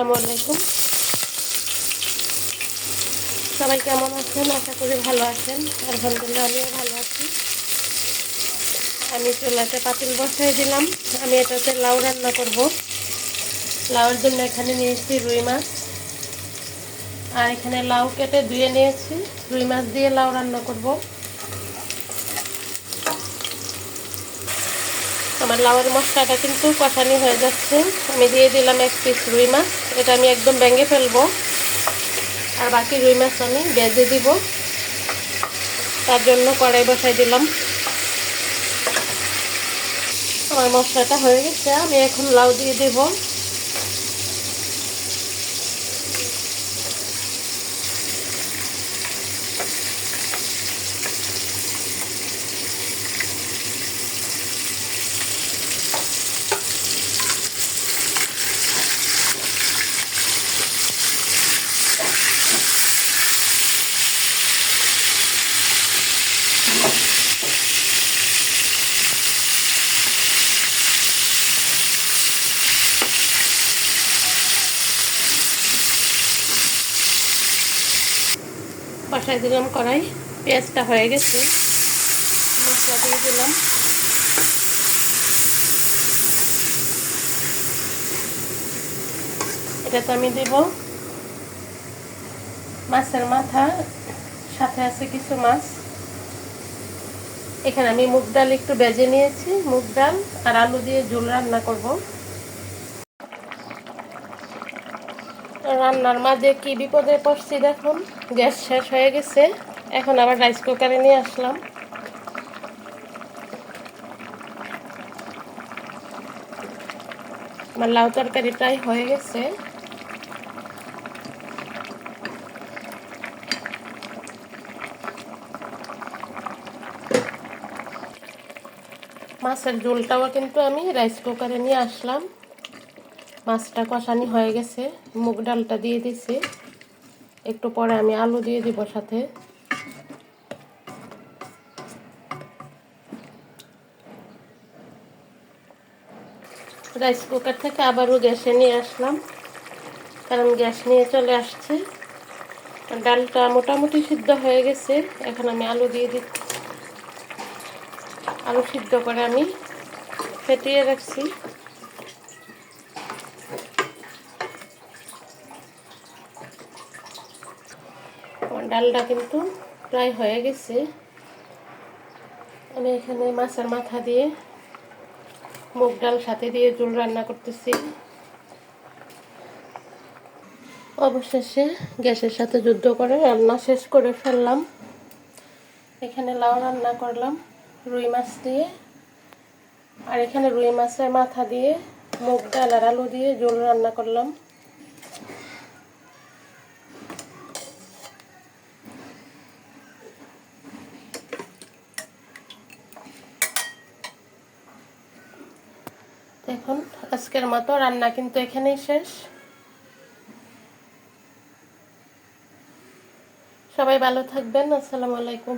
আসসালামু আলাইকুম। সবাই কেমন আছেন? আশা করি ভালো আছেন। আলহামদুলিল্লাহ, আমিও ভালো আছি। আমি চুলাতে পাতিল বসাই দিলাম। আমি এটাতে লাউ রান্না করব। লাউর জন্য এখানে নিয়েছি রুই মাছ। আর এখানে লাউ কেটে ধুয়ে নিয়েছি। রুই মাছ দিয়ে লাউ রান্না করব। আমার লাউয়ের মশলাটা কিন্তু কষানি হয়ে যাচ্ছে। আমি দিয়ে দিলাম এক পিস রুই মাছ। এটা আমি একদম ব্যাঙ্গে ফেলব। আর বাকি রুই মাছ আমি বেজে দিব। তার জন্য কড়াই বসাই দিলাম। আমার মশলাটা হয়ে গেছে। আমি এখন লাউ দিয়ে দেব। বসাই দিলাম কড়াই, পেঁয়াজটা হয়ে গেছে। মশলা দিয়ে দিলাম। এটাতে আমি দেব মাছের মাথা, সাথে আছে কিছু মাছ। এখানে আমি মুগ ডাল একটু বেজে নিয়েছি, মুগ ডাল আর আলু দিয়ে ঝোল রান্না করব। রান্নার মাঝে কি বিপদে পড়ছি দেখুন। গ্যাস শেষ হয়ে গেছে। এখন আবার রাইস কুকারে নিয়ে আসলাম। আমার লাউ তরকারি প্রায় হয়ে গেছে। মাছের ঝোলটাও কিন্তু আমি রাইস কুকারে নিয়ে আসলাম। মাছটা কষানি হয়ে গেছে, মুগ ডালটা দিয়ে দিছি। একটু পরে আমি আলু দিয়ে দিব সাথে। রাইস কুকার থেকে আবারও গ্যাসে নিয়ে আসলাম, কারণ গ্যাস নিয়ে চলে আসছে। ডালটা মোটামুটি সিদ্ধ হয়ে গেছে, এখন আমি আলু দিয়ে দিচ্ছি। আলু সিদ্ধ করে আমি ফেটিয়ে রাখছি। ডালটা কিন্তু প্রায় হয়ে গেছে। আমি এখানে মাছের মাথা দিয়ে মুগ ডাল সাথে দিয়ে জোল রান্না করতেছি। অবশেষে গ্যাসের সাথে যুদ্ধ করে রান্না শেষ করে ফেললাম। এখানে লাউ রান্না করলাম, রুই মাছ দিয়ে। আর এখানে রুই মাছের মাথা দিয়ে মুগ ডাল আর আলু দিয়ে জোল রান্না করলাম। দেখুন আজকের মতো রান্না কিন্তু এখানেই শেষ। সবাই ভালো থাকবেন আসসালামু আলাইকুম।